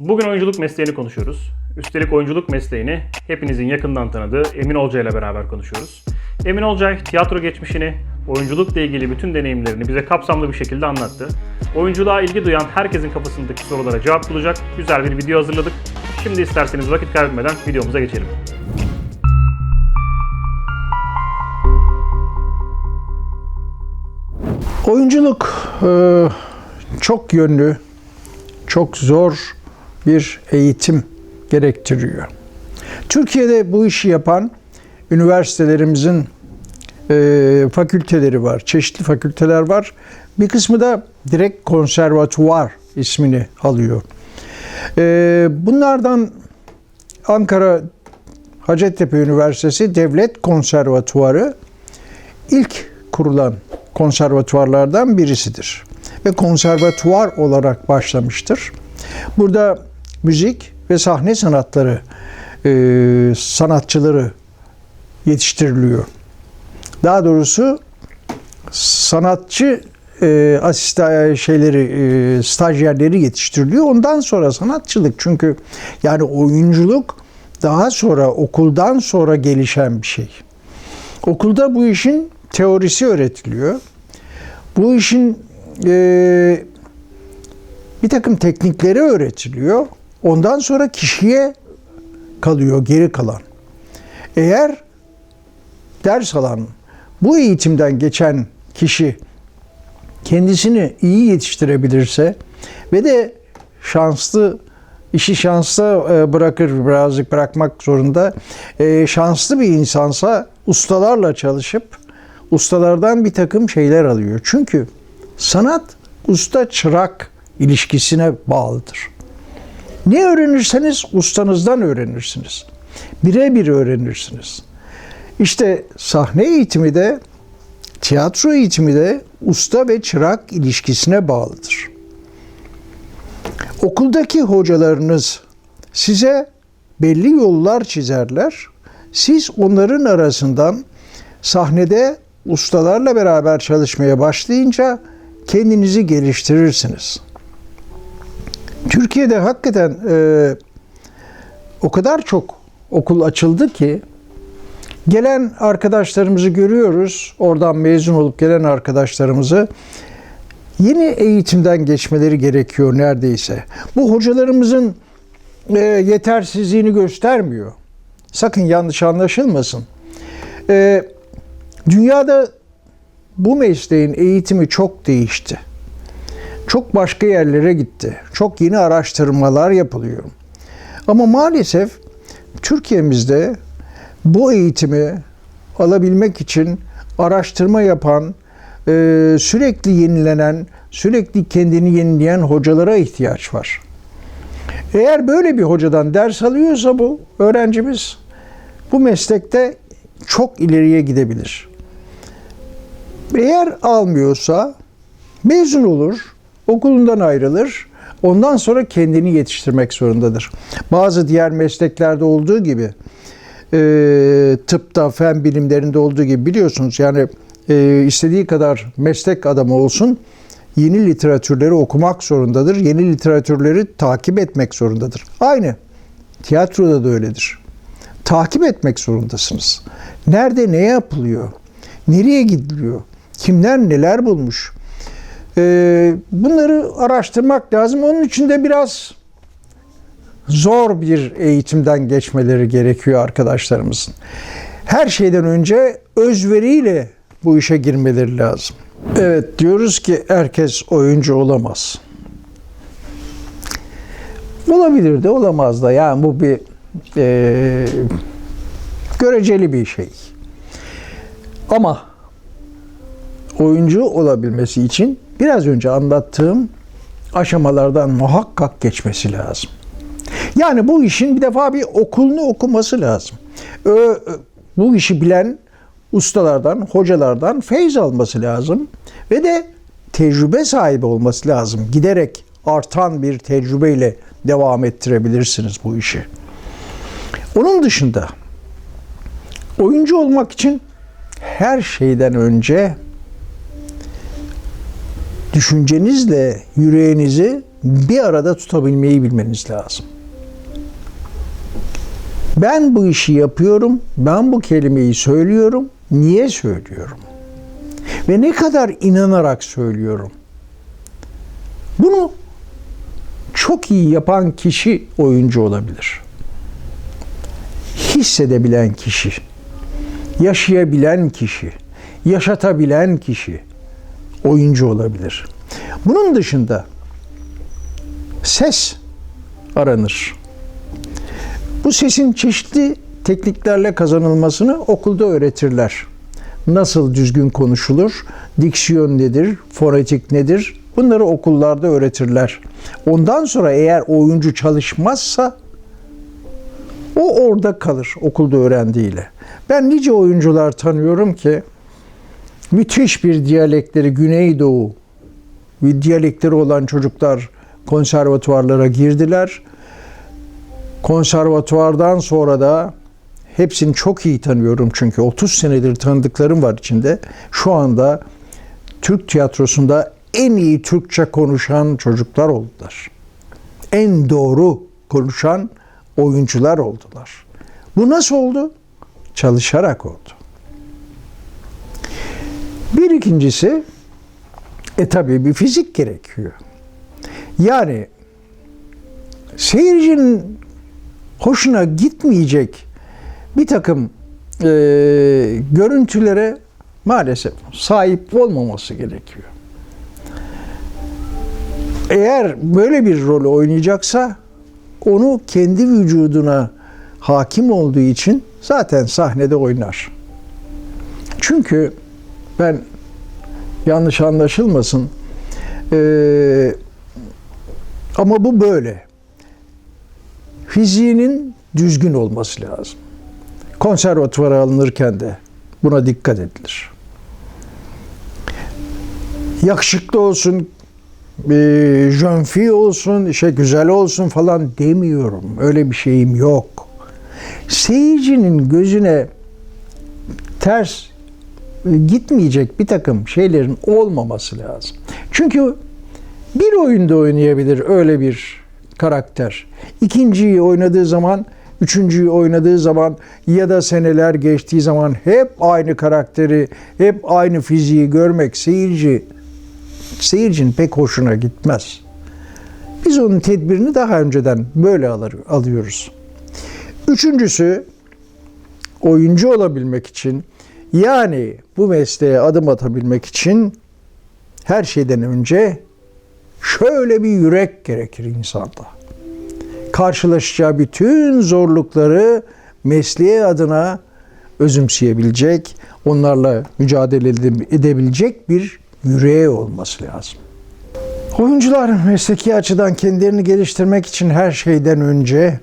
Bugün oyunculuk mesleğini konuşuyoruz. Üstelik oyunculuk mesleğini hepinizin yakından tanıdığı Emin Olcay ile beraber konuşuyoruz. Emin Olcay tiyatro geçmişini, oyunculukla ilgili bütün deneyimlerini bize kapsamlı bir şekilde anlattı. Oyunculuğa ilgi duyan herkesin kafasındaki sorulara cevap bulacak güzel bir video hazırladık. Şimdi isterseniz vakit kaybetmeden videomuza geçelim. Oyunculuk e, çok yönlü, çok zor bir eğitim gerektiriyor. Türkiye'de bu işi yapan üniversitelerimizin e, fakülteleri var, çeşitli fakülteler var. Bir kısmı da direkt konservatuvar ismini alıyor. E, bunlardan Ankara Hacettepe Üniversitesi Devlet Konservatuvarı ilk kurulan konservatuvarlardan birisidir. Ve konservatuvar olarak başlamıştır. Burada müzik ve sahne sanatları e, sanatçıları yetiştiriliyor. Daha doğrusu sanatçı e, asista şeyleri e, stajyerleri yetiştiriliyor. Ondan sonra sanatçılık çünkü yani oyunculuk daha sonra okuldan sonra gelişen bir şey. Okulda bu işin teorisi öğretiliyor. Bu işin e, bir takım teknikleri öğretiliyor. Ondan sonra kişiye kalıyor geri kalan. Eğer ders alan, bu eğitimden geçen kişi kendisini iyi yetiştirebilirse ve de şanslı işi şansla e, bırakır birazcık bırakmak zorunda. E, şanslı bir insansa ustalarla çalışıp ustalardan bir takım şeyler alıyor. Çünkü sanat usta çırak ilişkisine bağlıdır. Ne öğrenirseniz ustanızdan öğrenirsiniz. Birebir öğrenirsiniz. İşte sahne eğitimi de tiyatro eğitimi de usta ve çırak ilişkisine bağlıdır. Okuldaki hocalarınız size belli yollar çizerler. Siz onların arasından sahnede ustalarla beraber çalışmaya başlayınca kendinizi geliştirirsiniz. Türkiye'de hakikaten e, o kadar çok okul açıldı ki gelen arkadaşlarımızı görüyoruz. Oradan mezun olup gelen arkadaşlarımızı yeni eğitimden geçmeleri gerekiyor neredeyse. Bu hocalarımızın e, yetersizliğini göstermiyor. Sakın yanlış anlaşılmasın. E, dünyada bu mesleğin eğitimi çok değişti. Çok başka yerlere gitti. Çok yeni araştırmalar yapılıyor. Ama maalesef Türkiye'mizde bu eğitimi alabilmek için araştırma yapan, e, sürekli yenilenen, sürekli kendini yenileyen hocalara ihtiyaç var. Eğer böyle bir hocadan ders alıyorsa bu öğrencimiz bu meslekte çok ileriye gidebilir. Eğer almıyorsa mezun olur, okulundan ayrılır, ondan sonra kendini yetiştirmek zorundadır. Bazı diğer mesleklerde olduğu gibi e, tıpta, fen bilimlerinde olduğu gibi biliyorsunuz yani e, istediği kadar meslek adamı olsun yeni literatürleri okumak zorundadır. Yeni literatürleri takip etmek zorundadır. Aynı tiyatroda da öyledir. Takip etmek zorundasınız. Nerede ne yapılıyor? Nereye gidiliyor? Kimler neler bulmuş? Ee, bunları araştırmak lazım. Onun için de biraz zor bir eğitimden geçmeleri gerekiyor arkadaşlarımızın. Her şeyden önce özveriyle bu işe girmeleri lazım. Evet diyoruz ki herkes oyuncu olamaz. Olabilir de olamaz da yani bu bir e, göreceli bir şey. Ama oyuncu olabilmesi için biraz önce anlattığım aşamalardan muhakkak geçmesi lazım. Yani bu işin bir defa bir okulunu okuması lazım. Ö, bu işi bilen ustalardan, hocalardan feyz alması lazım ve de tecrübe sahibi olması lazım. Giderek artan bir tecrübeyle devam ettirebilirsiniz bu işi. Onun dışında oyuncu olmak için her şeyden önce düşüncenizle yüreğinizi bir arada tutabilmeyi bilmeniz lazım. Ben bu işi yapıyorum, ben bu kelimeyi söylüyorum. Niye söylüyorum? Ve ne kadar inanarak söylüyorum? Bunu çok iyi yapan kişi oyuncu olabilir. Hissedebilen kişi, yaşayabilen kişi, yaşatabilen kişi oyuncu olabilir. Bunun dışında ses aranır. Bu sesin çeşitli tekniklerle kazanılmasını okulda öğretirler. Nasıl düzgün konuşulur, diksiyon nedir, fonetik nedir bunları okullarda öğretirler. Ondan sonra eğer oyuncu çalışmazsa o orada kalır okulda öğrendiğiyle. Ben nice oyuncular tanıyorum ki müthiş bir diyalekleri Güneydoğu bir diyalekleri olan çocuklar konservatuvarlara girdiler. Konservatuvardan sonra da hepsini çok iyi tanıyorum çünkü 30 senedir tanıdıklarım var içinde. Şu anda Türk tiyatrosunda en iyi Türkçe konuşan çocuklar oldular. En doğru konuşan oyuncular oldular. Bu nasıl oldu? Çalışarak oldu. İkincisi e tabii bir fizik gerekiyor. Yani seyircinin hoşuna gitmeyecek bir takım e, görüntülere maalesef sahip olmaması gerekiyor. Eğer böyle bir rolü oynayacaksa onu kendi vücuduna hakim olduğu için zaten sahnede oynar. Çünkü ben yanlış anlaşılmasın ee, ama bu böyle. Fiziğinin düzgün olması lazım. Konservatuvara alınırken de buna dikkat edilir. Yakışıklı olsun, e, jönfi olsun, işte güzel olsun falan demiyorum. Öyle bir şeyim yok. Seyircinin gözüne ters gitmeyecek bir takım şeylerin olmaması lazım. Çünkü bir oyunda oynayabilir öyle bir karakter. İkinciyi oynadığı zaman, üçüncüyü oynadığı zaman ya da seneler geçtiği zaman hep aynı karakteri, hep aynı fiziği görmek seyirci seyircinin pek hoşuna gitmez. Biz onun tedbirini daha önceden böyle alır, alıyoruz. Üçüncüsü oyuncu olabilmek için yani bu mesleğe adım atabilmek için her şeyden önce şöyle bir yürek gerekir insanda. Karşılaşacağı bütün zorlukları mesleği adına özümseyebilecek, onlarla mücadele edebilecek bir yüreği olması lazım. Oyuncular mesleki açıdan kendilerini geliştirmek için her şeyden önce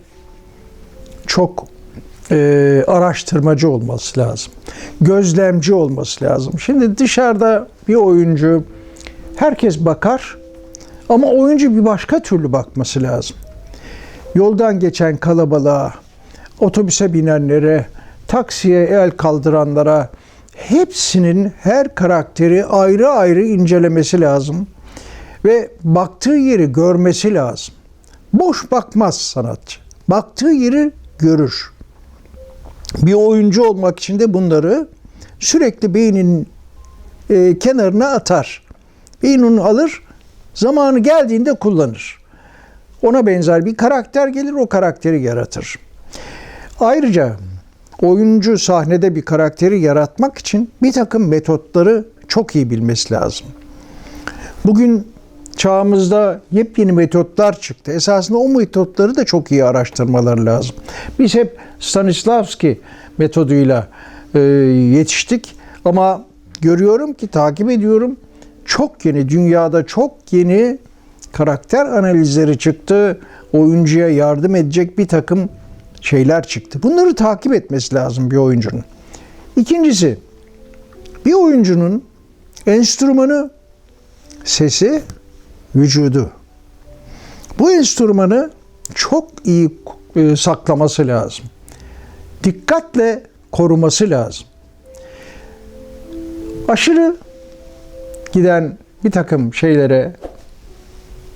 çok e, araştırmacı olması lazım. Gözlemci olması lazım. Şimdi dışarıda bir oyuncu herkes bakar ama oyuncu bir başka türlü bakması lazım. Yoldan geçen kalabalığa, otobüse binenlere, taksiye el kaldıranlara hepsinin her karakteri ayrı ayrı incelemesi lazım ve baktığı yeri görmesi lazım. Boş bakmaz sanatçı. Baktığı yeri görür. Bir oyuncu olmak için de bunları sürekli beynin e, kenarına atar. Beyin onu alır, zamanı geldiğinde kullanır. Ona benzer bir karakter gelir, o karakteri yaratır. Ayrıca oyuncu sahnede bir karakteri yaratmak için bir takım metotları çok iyi bilmesi lazım. Bugün çağımızda yepyeni metotlar çıktı. Esasında o metotları da çok iyi araştırmaları lazım. Biz hep Stanislavski metoduyla e, yetiştik ama görüyorum ki takip ediyorum çok yeni dünyada çok yeni karakter analizleri çıktı. Oyuncuya yardım edecek bir takım şeyler çıktı. Bunları takip etmesi lazım bir oyuncunun. İkincisi bir oyuncunun enstrümanı sesi vücudu. Bu enstrümanı çok iyi e, saklaması lazım. Dikkatle koruması lazım. Aşırı giden bir takım şeylere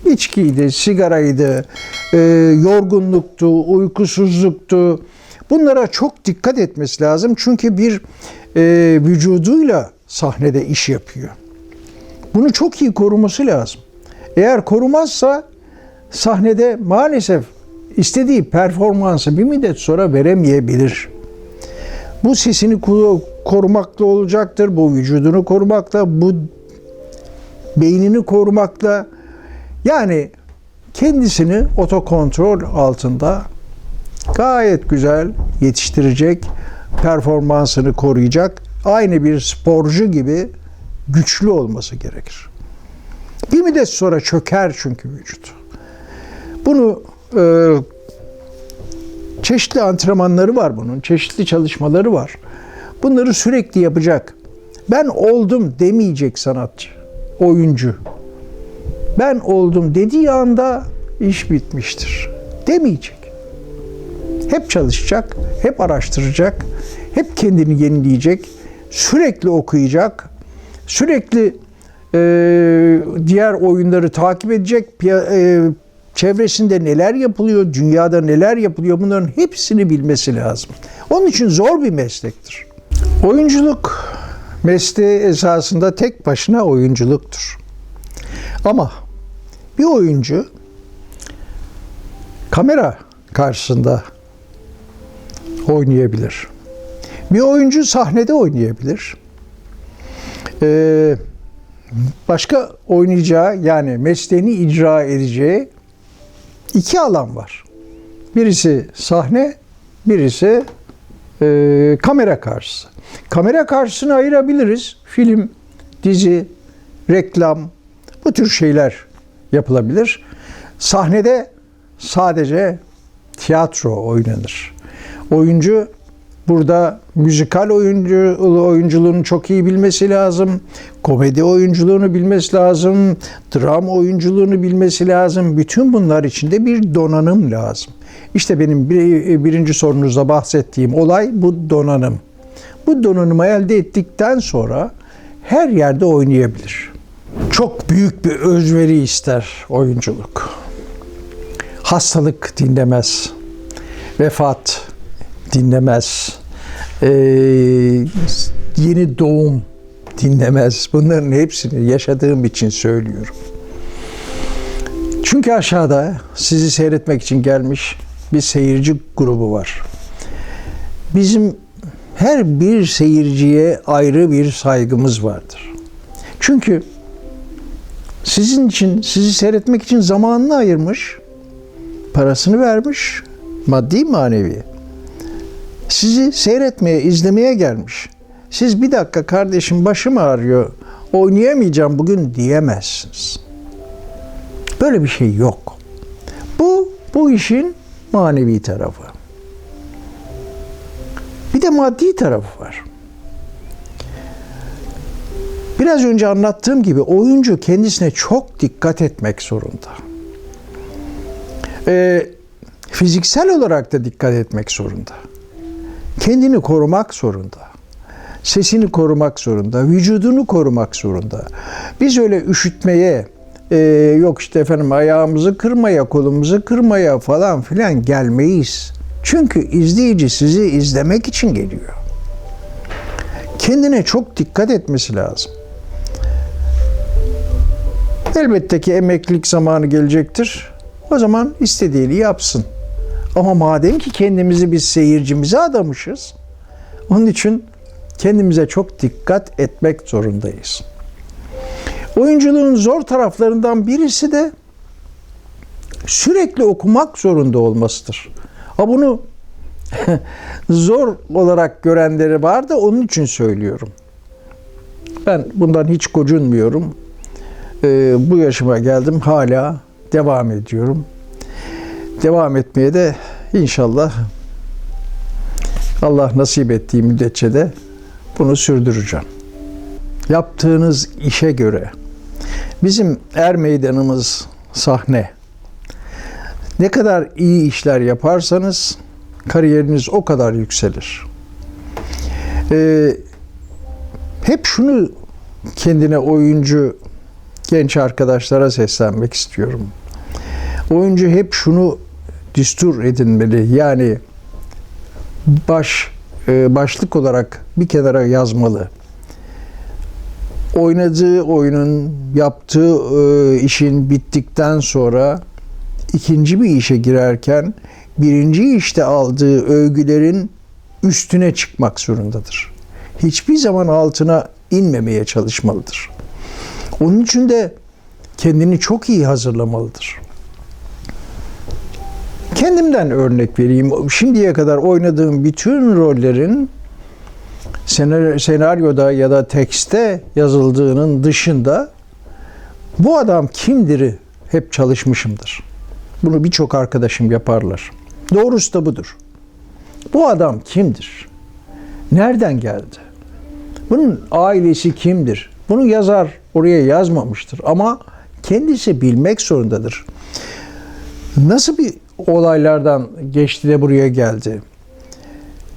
İçkiydi, sigaraydı, e, yorgunluktu, uykusuzluktu. Bunlara çok dikkat etmesi lazım. Çünkü bir e, vücuduyla sahnede iş yapıyor. Bunu çok iyi koruması lazım. Eğer korumazsa sahnede maalesef istediği performansı bir müddet sonra veremeyebilir. Bu sesini ko- korumakla olacaktır, bu vücudunu korumakla, bu beynini korumakla yani kendisini otokontrol altında gayet güzel yetiştirecek, performansını koruyacak, aynı bir sporcu gibi güçlü olması gerekir. Bir müddet sonra çöker çünkü vücut. Bunu e, çeşitli antrenmanları var bunun, çeşitli çalışmaları var. Bunları sürekli yapacak. Ben oldum demeyecek sanatçı, oyuncu. Ben oldum dediği anda iş bitmiştir. Demeyecek. Hep çalışacak, hep araştıracak, hep kendini yenileyecek, sürekli okuyacak, sürekli e, diğer oyunları takip edecek, e, çevresinde neler yapılıyor, dünyada neler yapılıyor bunların hepsini bilmesi lazım. Onun için zor bir meslektir. Oyunculuk mesleği esasında tek başına oyunculuktur. Ama bir oyuncu kamera karşısında oynayabilir. Bir oyuncu sahnede oynayabilir. Ee, başka oynayacağı yani mesleğini icra edeceği iki alan var. Birisi sahne, birisi e, kamera karşısı. Kamera karşısını ayırabiliriz. Film, dizi, reklam bu tür şeyler yapılabilir. Sahnede sadece tiyatro oynanır. Oyuncu burada müzikal oyuncu oyunculuğunu çok iyi bilmesi lazım. Komedi oyunculuğunu bilmesi lazım. Dram oyunculuğunu bilmesi lazım. Bütün bunlar içinde bir donanım lazım. İşte benim bir, birinci sorunuzda bahsettiğim olay bu donanım. Bu donanımı elde ettikten sonra her yerde oynayabilir. Çok büyük bir özveri ister oyunculuk. Hastalık dinlemez. Vefat dinlemez. Ee, yeni doğum dinlemez. Bunların hepsini yaşadığım için söylüyorum. Çünkü aşağıda sizi seyretmek için gelmiş bir seyirci grubu var. Bizim her bir seyirciye ayrı bir saygımız vardır. Çünkü sizin için, sizi seyretmek için zamanını ayırmış, parasını vermiş, maddi manevi. Sizi seyretmeye, izlemeye gelmiş. Siz bir dakika kardeşim başım ağrıyor, oynayamayacağım bugün diyemezsiniz. Böyle bir şey yok. Bu, bu işin manevi tarafı. Bir de maddi tarafı var. Biraz önce anlattığım gibi oyuncu kendisine çok dikkat etmek zorunda. Ee, fiziksel olarak da dikkat etmek zorunda. Kendini korumak zorunda. Sesini korumak zorunda. Vücudunu korumak zorunda. Biz öyle üşütmeye, e, yok işte efendim ayağımızı kırmaya, kolumuzu kırmaya falan filan gelmeyiz. Çünkü izleyici sizi izlemek için geliyor. Kendine çok dikkat etmesi lazım. Elbette ki emeklilik zamanı gelecektir. O zaman istediğini yapsın. Ama madem ki kendimizi biz seyircimize adamışız, onun için kendimize çok dikkat etmek zorundayız. Oyunculuğun zor taraflarından birisi de sürekli okumak zorunda olmasıdır. Ha bunu zor olarak görenleri var da onun için söylüyorum. Ben bundan hiç gocunmuyorum. Ee, bu yaşıma geldim hala devam ediyorum. Devam etmeye de inşallah Allah nasip ettiği müddetçe de bunu sürdüreceğim. Yaptığınız işe göre bizim er meydanımız sahne. Ne kadar iyi işler yaparsanız kariyeriniz o kadar yükselir. Ee, hep şunu kendine oyuncu genç arkadaşlara seslenmek istiyorum. Oyuncu hep şunu düstur edinmeli. Yani baş e, başlık olarak bir kenara yazmalı. Oynadığı oyunun, yaptığı e, işin bittikten sonra ikinci bir işe girerken birinci işte aldığı övgülerin üstüne çıkmak zorundadır. Hiçbir zaman altına inmemeye çalışmalıdır. Onun için de kendini çok iyi hazırlamalıdır. Kendimden örnek vereyim. Şimdiye kadar oynadığım bütün rollerin senar- senaryoda ya da tekste yazıldığının dışında bu adam kimdir'i hep çalışmışımdır. Bunu birçok arkadaşım yaparlar. Doğrusu da budur. Bu adam kimdir? Nereden geldi? Bunun ailesi kimdir? Bunu yazar oraya yazmamıştır ama kendisi bilmek zorundadır. Nasıl bir olaylardan geçti de buraya geldi?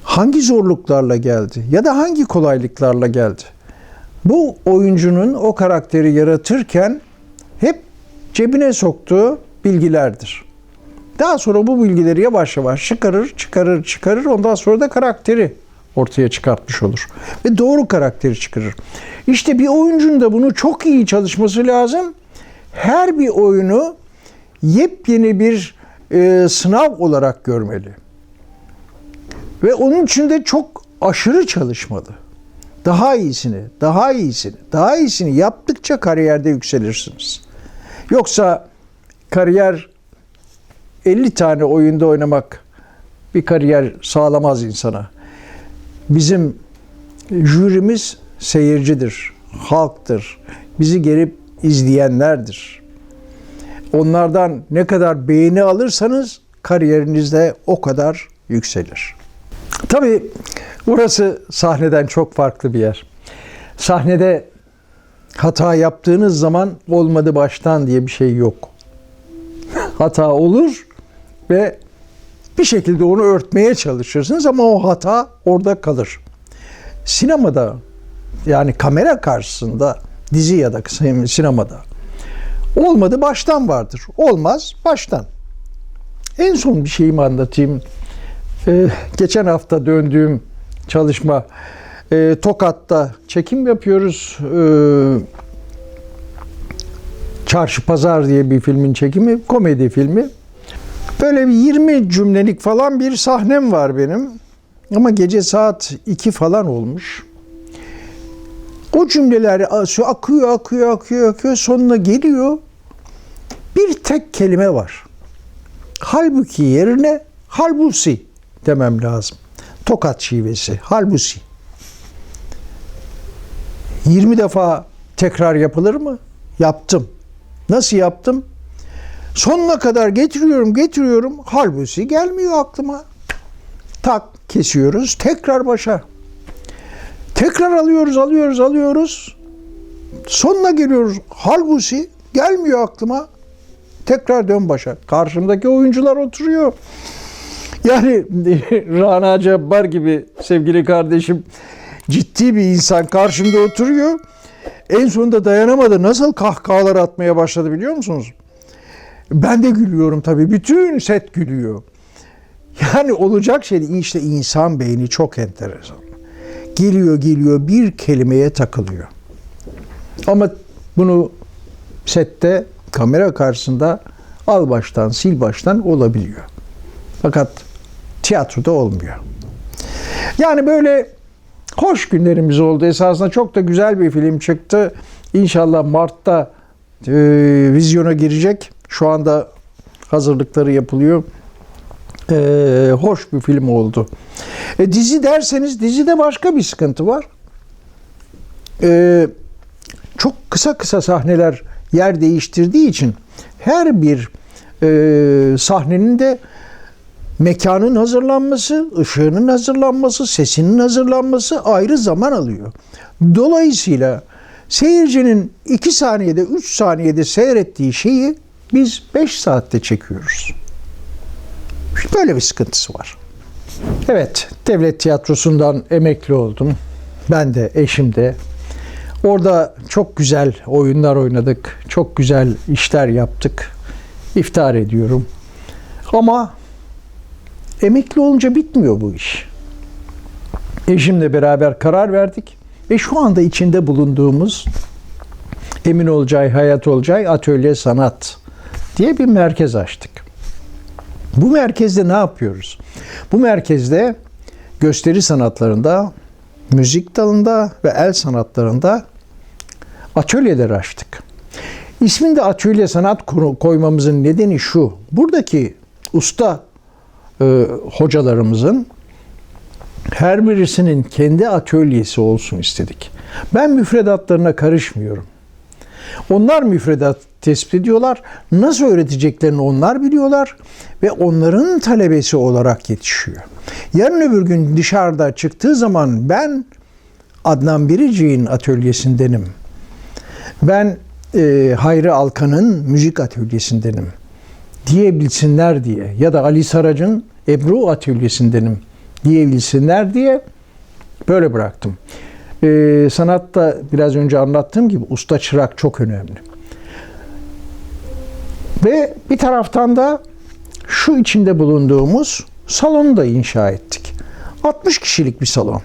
Hangi zorluklarla geldi? Ya da hangi kolaylıklarla geldi? Bu oyuncunun o karakteri yaratırken hep cebine soktuğu bilgilerdir. Daha sonra bu bilgileri yavaş yavaş çıkarır, çıkarır, çıkarır. Ondan sonra da karakteri ortaya çıkartmış olur. Ve doğru karakteri çıkarır. İşte bir oyuncunun da bunu çok iyi çalışması lazım. Her bir oyunu yepyeni bir e, sınav olarak görmeli. Ve onun için de çok aşırı çalışmalı. Daha iyisini, daha iyisini, daha iyisini yaptıkça kariyerde yükselirsiniz. Yoksa kariyer 50 tane oyunda oynamak bir kariyer sağlamaz insana. Bizim jürimiz seyircidir, halktır. Bizi gelip izleyenlerdir. Onlardan ne kadar beğeni alırsanız kariyerinizde o kadar yükselir. Tabii burası sahneden çok farklı bir yer. Sahnede hata yaptığınız zaman olmadı baştan diye bir şey yok. hata olur ve bir şekilde onu örtmeye çalışırsınız ama o hata orada kalır. Sinemada yani kamera karşısında dizi ya da sinemada olmadı baştan vardır. Olmaz baştan. En son bir şeyimi anlatayım. Ee, geçen hafta döndüğüm çalışma e, Tokat'ta çekim yapıyoruz. Ee, Çarşı Pazar diye bir filmin çekimi, komedi filmi. Böyle bir 20 cümlelik falan bir sahnem var benim. Ama gece saat 2 falan olmuş. O cümleler akıyor, akıyor, akıyor, akıyor. Sonuna geliyor. Bir tek kelime var. Halbuki yerine halbusi demem lazım. Tokat şivesi. Halbusi. 20 defa tekrar yapılır mı? Yaptım. Nasıl yaptım? Sonuna kadar getiriyorum, getiriyorum. Halbuki gelmiyor aklıma. Tak kesiyoruz. Tekrar başa. Tekrar alıyoruz, alıyoruz, alıyoruz. Sonuna geliyoruz. Halbuki gelmiyor aklıma. Tekrar dön başa. Karşımdaki oyuncular oturuyor. Yani Rana Cabbar gibi sevgili kardeşim ciddi bir insan karşımda oturuyor. En sonunda dayanamadı. Nasıl kahkahalar atmaya başladı biliyor musunuz? Ben de gülüyorum tabii. Bütün set gülüyor. Yani olacak şey işte insan beyni çok enteresan. Geliyor geliyor bir kelimeye takılıyor. Ama bunu sette kamera karşısında al baştan sil baştan olabiliyor. Fakat tiyatroda olmuyor. Yani böyle hoş günlerimiz oldu. Esasında çok da güzel bir film çıktı. İnşallah Mart'ta e, vizyona girecek. Şu anda hazırlıkları yapılıyor. E, hoş bir film oldu. E, dizi derseniz dizide başka bir sıkıntı var. E, çok kısa kısa sahneler yer değiştirdiği için her bir e, sahnenin de mekanın hazırlanması, ışığının hazırlanması, sesinin hazırlanması ayrı zaman alıyor. Dolayısıyla seyircinin 2 saniyede, 3 saniyede seyrettiği şeyi biz 5 saatte çekiyoruz. Böyle bir sıkıntısı var. Evet, devlet tiyatrosundan emekli oldum. Ben de, eşim de. Orada çok güzel oyunlar oynadık. Çok güzel işler yaptık. İftihar ediyorum. Ama emekli olunca bitmiyor bu iş. Eşimle beraber karar verdik ve şu anda içinde bulunduğumuz Emin Olcay, Hayat Olcay Atölye Sanat diye bir merkez açtık. Bu merkezde ne yapıyoruz? Bu merkezde gösteri sanatlarında, müzik dalında ve el sanatlarında atölyeler açtık. İsmini de atölye sanat koymamızın nedeni şu. Buradaki usta e, hocalarımızın her birisinin kendi atölyesi olsun istedik. Ben müfredatlarına karışmıyorum. Onlar müfredat tespit ediyorlar. Nasıl öğreteceklerini onlar biliyorlar ve onların talebesi olarak yetişiyor. Yarın öbür gün dışarıda çıktığı zaman ben Adnan Biricik'in atölyesindenim. Ben e, Hayri Alkan'ın müzik atölyesindenim diyebilsinler diye ya da Ali Sarac'ın Ebru atölyesindenim diyebilsinler diye böyle bıraktım. Ee, sanatta biraz önce anlattığım gibi usta çırak çok önemli. Ve bir taraftan da şu içinde bulunduğumuz salonu da inşa ettik. 60 kişilik bir salon.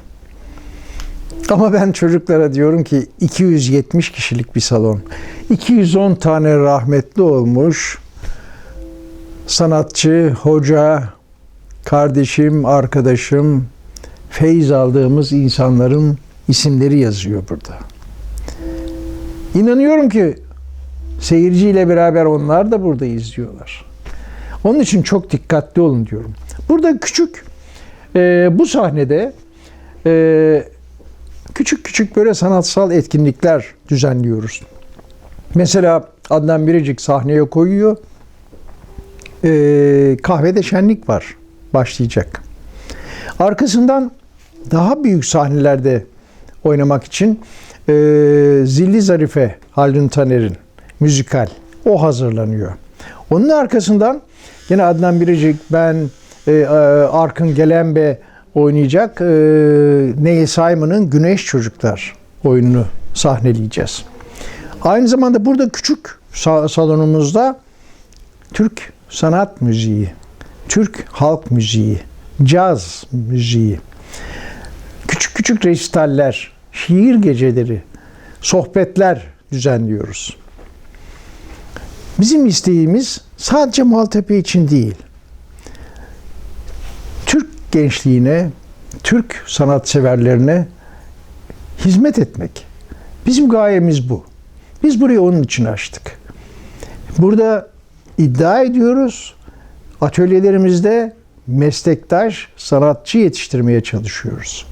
Ama ben çocuklara diyorum ki 270 kişilik bir salon. 210 tane rahmetli olmuş sanatçı, hoca, kardeşim, arkadaşım, feyz aldığımız insanların isimleri yazıyor burada. İnanıyorum ki seyirciyle beraber onlar da burada izliyorlar. Onun için çok dikkatli olun diyorum. Burada küçük e, bu sahnede e, küçük küçük böyle sanatsal etkinlikler düzenliyoruz. Mesela Adnan Biricik sahneye koyuyor. E, kahvede şenlik var. Başlayacak. Arkasından daha büyük sahnelerde oynamak için e, Zilli Zarife Haldun Taner'in müzikal o hazırlanıyor. Onun arkasından yine Adnan Biricik, ben, e, e, Arkın Gelenbe oynayacak. E, Neil Simon'ın Güneş Çocuklar oyununu sahneleyeceğiz. Aynı zamanda burada küçük sa- salonumuzda Türk sanat müziği, Türk halk müziği, caz müziği, küçük küçük resitaller, şiir geceleri, sohbetler düzenliyoruz. Bizim isteğimiz sadece Maltepe için değil. Gençliğine, Türk sanatseverlerine hizmet etmek. Bizim gayemiz bu. Biz burayı onun için açtık. Burada iddia ediyoruz. Atölyelerimizde meslektaş sanatçı yetiştirmeye çalışıyoruz.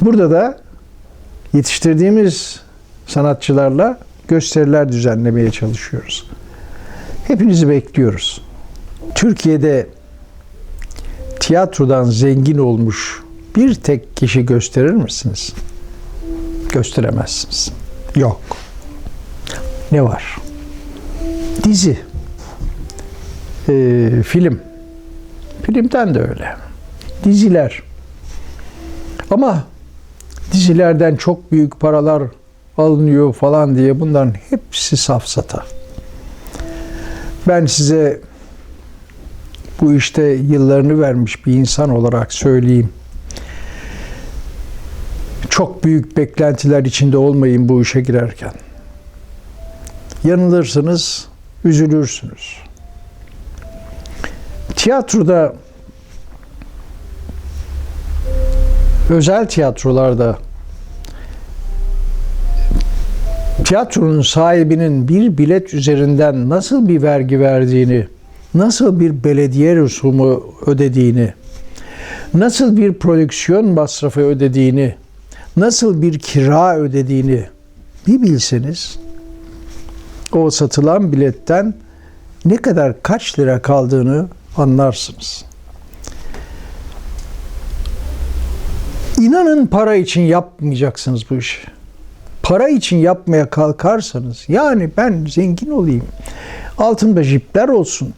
Burada da yetiştirdiğimiz sanatçılarla gösteriler düzenlemeye çalışıyoruz. Hepinizi bekliyoruz. Türkiye'de tiyatrodan zengin olmuş bir tek kişi gösterir misiniz? Gösteremezsiniz. Yok. Ne var? Dizi. Ee, film. Filmden de öyle. Diziler. Ama dizilerden çok büyük paralar alınıyor falan diye bunların hepsi safsata. Ben size bu işte yıllarını vermiş bir insan olarak söyleyeyim. Çok büyük beklentiler içinde olmayın bu işe girerken. Yanılırsınız, üzülürsünüz. Tiyatroda özel tiyatrolarda tiyatronun sahibinin bir bilet üzerinden nasıl bir vergi verdiğini, nasıl bir belediye rusumu ödediğini, nasıl bir prodüksiyon masrafı ödediğini, nasıl bir kira ödediğini bir bilseniz o satılan biletten ne kadar kaç lira kaldığını anlarsınız. İnanın para için yapmayacaksınız bu işi. Para için yapmaya kalkarsanız yani ben zengin olayım. Altımda jipler olsun.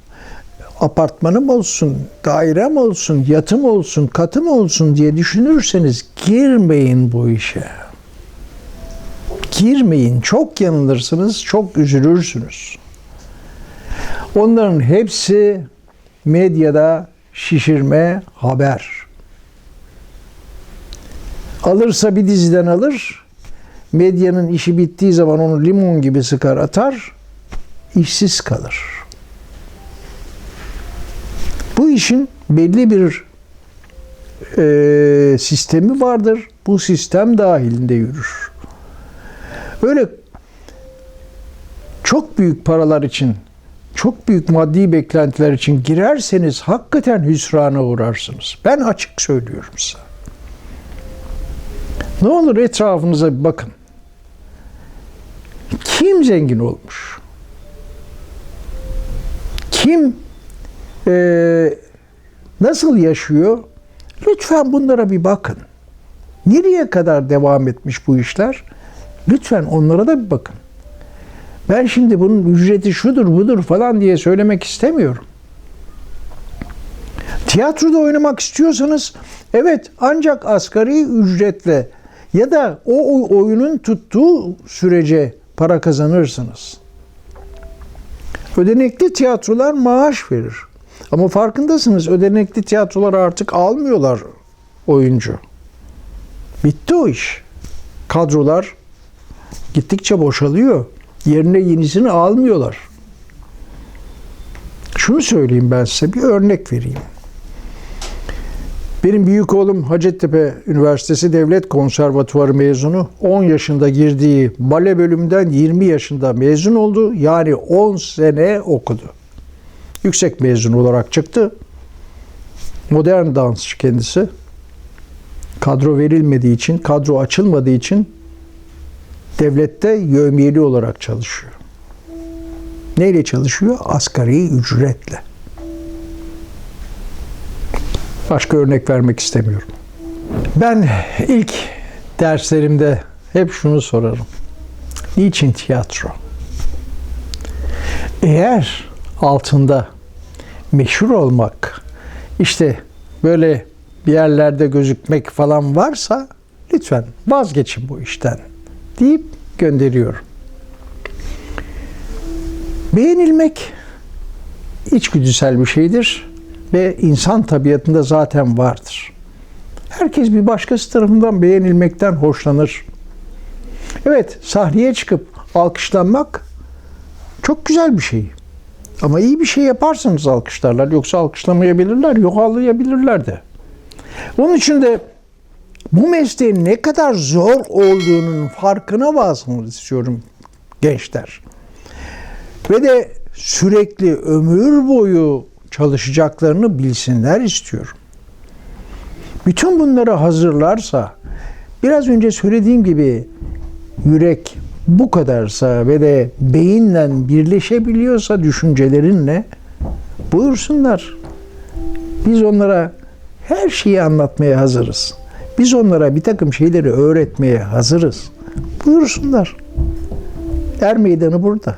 Apartmanım olsun, dairem olsun, yatım olsun, katım olsun diye düşünürseniz girmeyin bu işe. Girmeyin. Çok yanılırsınız, çok üzülürsünüz. Onların hepsi medyada şişirme haber. Alırsa bir diziden alır. Medyanın işi bittiği zaman onu limon gibi sıkar atar. işsiz kalır. Bu işin belli bir e, sistemi vardır. Bu sistem dahilinde yürür. Öyle çok büyük paralar için, çok büyük maddi beklentiler için girerseniz hakikaten hüsrana uğrarsınız. Ben açık söylüyorum size. Ne olur etrafınıza bir bakın. Kim zengin olmuş? Kim eee, nasıl yaşıyor? Lütfen bunlara bir bakın. Nereye kadar devam etmiş bu işler? Lütfen onlara da bir bakın. Ben şimdi bunun ücreti şudur budur falan diye söylemek istemiyorum. Tiyatroda oynamak istiyorsanız evet ancak asgari ücretle ya da o- oyunun tuttuğu sürece para kazanırsınız. Ödenekli tiyatrolar maaş verir. Ama farkındasınız ödenekli tiyatrolar artık almıyorlar oyuncu. Bitti o iş. Kadrolar gittikçe boşalıyor. Yerine yenisini almıyorlar. Şunu söyleyeyim ben size bir örnek vereyim. Benim büyük oğlum Hacettepe Üniversitesi Devlet Konservatuvarı mezunu. 10 yaşında girdiği bale bölümünden 20 yaşında mezun oldu. Yani 10 sene okudu. Yüksek mezun olarak çıktı. Modern dansçı kendisi. Kadro verilmediği için, kadro açılmadığı için devlette yövmiyeli olarak çalışıyor. Neyle çalışıyor? Asgari ücretle. Başka örnek vermek istemiyorum. Ben ilk derslerimde hep şunu sorarım. Niçin tiyatro? Eğer altında meşhur olmak, işte böyle bir yerlerde gözükmek falan varsa lütfen vazgeçin bu işten deyip gönderiyorum. Beğenilmek içgüdüsel bir şeydir ve insan tabiatında zaten vardır. Herkes bir başkası tarafından beğenilmekten hoşlanır. Evet, sahneye çıkıp alkışlanmak çok güzel bir şey. Ama iyi bir şey yaparsanız alkışlarlar. Yoksa alkışlamayabilirler, yok ağlayabilirler de. Onun için de bu mesleğin ne kadar zor olduğunun farkına varsınız istiyorum gençler. Ve de sürekli ömür boyu çalışacaklarını bilsinler istiyorum. Bütün bunları hazırlarsa, biraz önce söylediğim gibi yürek bu kadarsa ve de beyinle birleşebiliyorsa düşüncelerinle buyursunlar. Biz onlara her şeyi anlatmaya hazırız. Biz onlara bir takım şeyleri öğretmeye hazırız. Buyursunlar. Er meydanı burada.